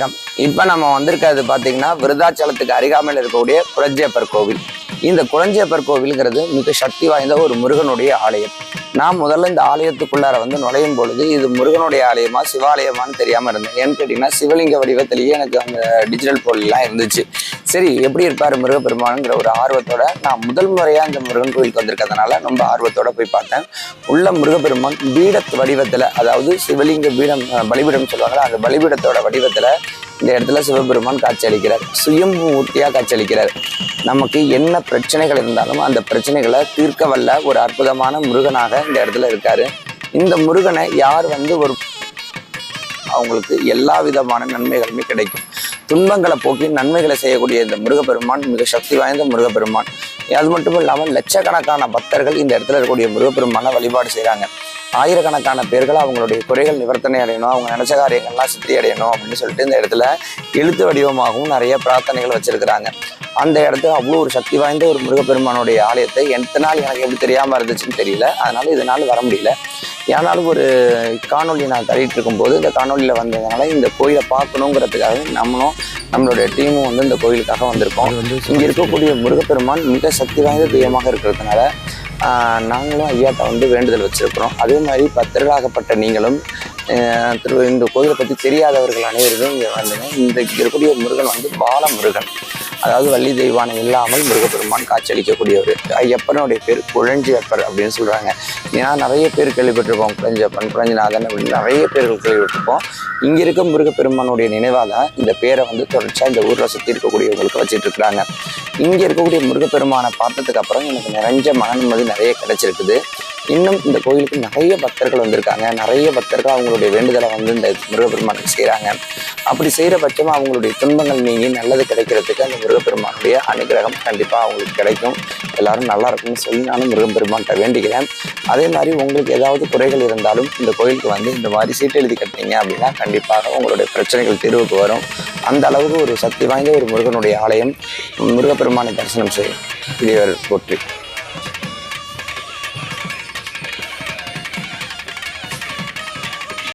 வணக்கம். இப்போ நம்ம வந்திருக்கிறது பார்த்தீங்கன்னா விருதாச்சலத்துக்கு அருகாமையில் இருக்கக்கூடிய குளஞ்சியப்பர் கோவில். இந்த குளஞ்சியப்பர் கோவில்ங்கிறது மிக சக்தி வாய்ந்த ஒரு முருகனுடைய ஆலயம். நான் முதல்ல இந்த ஆலயத்துக்குள்ளார வந்து நுழையும் பொழுது இது முருகனுடைய ஆலயமா சிவாலயமான்னு தெரியாமல் இருந்தேன். ஏன்னு கேட்டிங்கன்னா சிவலிங்க வடிவத்திலேயே எனக்கு அந்த டிஜிட்டல் பொருள்லாம் இருந்துச்சு. சரி எப்படி இருப்பார் முருகப்பெருமானுங்கிற ஒரு ஆர்வத்தோட நான் முதல் முறையாக இந்த முருகன் கோயிலுக்கு வந்திருக்கிறதுனால ரொம்ப ஆர்வத்தோட போய் பார்த்தேன். உள்ள முருகப்பெருமான் பீட வடிவத்தில் அதாவது சிவலிங்க பீடம் பலிபீடம் சொல்லுவாங்களா அந்த பலிபீடத்தோட வடிவத்தில் இந்த இடத்துல சிவபெருமான் காட்சி அளிக்கிறார். சுயம்பு மூர்த்தியாக காட்சியளிக்கிறார் நமக்கு என்ன பிரச்சனைகள் இருந்தாலும் அந்த பிரச்சனைகளை தீர்க்க வல்ல ஒரு அற்புதமான முருகனாக இந்த இடத்துல இருக்காரு. இந்த முருகனை யார் வந்து ஒரு அவங்களுக்கு எல்லா விதமான நன்மைகளுமே கிடைக்கும். துன்பங்களை போக்கி நன்மைகளை செய்யக்கூடிய இந்த முருகப்பெருமான் மிக சக்தி வாய்ந்த முருகப்பெருமான். அது மட்டும் இல்லாமல் லட்சக்கணக்கான பக்தர்கள் இந்த இடத்துல இருக்கக்கூடிய முருகப்பெருமானை வழிபாடு செய்கிறாங்க ஆயிரக்கணக்கான பேர்கள் அவங்களுடைய குறைகள் நிவர்த்தனை அடையணும் அவங்க நினைச்ச காரியங்கள்லாம் சித்தி அடையணும் அப்படின்னு சொல்லிட்டு இந்த இடத்துல எழுத்து வடிவமாகவும் நிறைய பிரார்த்தனைகள் வச்சிருக்கிறாங்க. அந்த இடத்துல அவ்வளோ ஒரு சக்தி வாய்ந்த ஒரு முருகப்பெருமானுடைய ஆலயத்தை எத்தனை நாள் எனக்கு எப்படி தெரியாமல் இருந்துச்சுன்னு தெரியல. அதனால இதனால் வர முடியல. ஏனாலும் ஒரு காணொளி நான் தள்ளிட்டு இருக்கும்போது இந்த காணொளியில் வந்ததுனால இந்த கோயிலை பார்க்கணுங்கிறதுக்காக நம்மளும் நம்மளுடைய டீமும் வந்து இந்த கோயிலுக்காக வந்திருக்கோம். இங்கே இருக்கக்கூடிய முருகப்பெருமான் மிக சக்தி வாய்ந்த தெய்வமாக இருக்கிறதுனால நாங்களும் ஐயாட்ட வந்து வேண்டுதல் வச்சிருக்கிறோம். அதே மாதிரி பக்தர்களாகப்பட்ட நீங்களும் திரு இந்த கோயிலை பற்றி தெரியாதவர்கள் அனைவருமே இங்கே வந்துங்க. இந்த இங்க இருக்கக்கூடிய முருகன் வந்து பால முருகன் அதாவது வள்ளி தெய்வானை இல்லாமல் முருகப்பெருமான் காட்சியளிக்கக்கூடியவர் ஐயப்பனுடைய பேர் குழஞ்சியப்பர் அப்படின்னு சொல்கிறாங்க ஏன்னா நிறைய பேர் கேள்விப்பட்டிருப்போம் குழஞ்சப்பன் குழஞ்சிநாதன் அப்படின்னு நிறைய பேர்கள் கேள்விப்பட்டிருப்போம். இங்கே இருக்க முருகப்பெருமானுடைய நினைவாக தான் இந்த பேரை வந்து தொடர்ச்சியாக இந்த ஊரில் சுற்றி இருக்கக்கூடியவங்களுக்கு வச்சுட்டு இருக்கிறாங்க. இங்கே இருக்கக்கூடிய முருகப்பெருமானை பார்த்ததுக்கு அப்புறம் எனக்கு நிறைஞ்ச மனநிம்மதி நிறைய கிடைச்சிருக்குது. இன்னும் இந்த கோயிலுக்கு நிறைய பக்தர்கள் வந்திருக்காங்க. நிறைய பக்தர்கள் அவங்களுடைய வேண்டுதலை வந்து இந்த முருகப்பெருமானுக்கு செய்கிறாங்க அப்படி செய்கிற பட்சமாக அவங்களுடைய துன்பங்கள் நீங்கி நல்லது கிடைக்கிறதுக்கு அந்த முருகப்பெருமானுடைய அனுகிரகம் கண்டிப்பாக அவங்களுக்கு கிடைக்கும். எல்லாரும் நல்லா இருக்கும்னு சொல்லி நானும் முருகப்பெருமான்கிட்ட வேண்டிக்கிறேன். அதே மாதிரி உங்களுக்கு ஏதாவது குறைகள் இருந்தாலும் இந்த கோயிலுக்கு வந்து இந்த மாதிரி சீட்டு எழுதி கட்டினீங்க அப்படின்னா கண்டிப்பாக உங்களுடைய பிரச்சனைகள் தீர்வுக்கு வரும். அந்த அளவுக்கு ஒரு சக்தி வாய்ந்த ஒரு முருகனுடைய ஆலயம் முருகப்பெருமானை தரிசனம் செய்யும் இளையவர் போற்றி.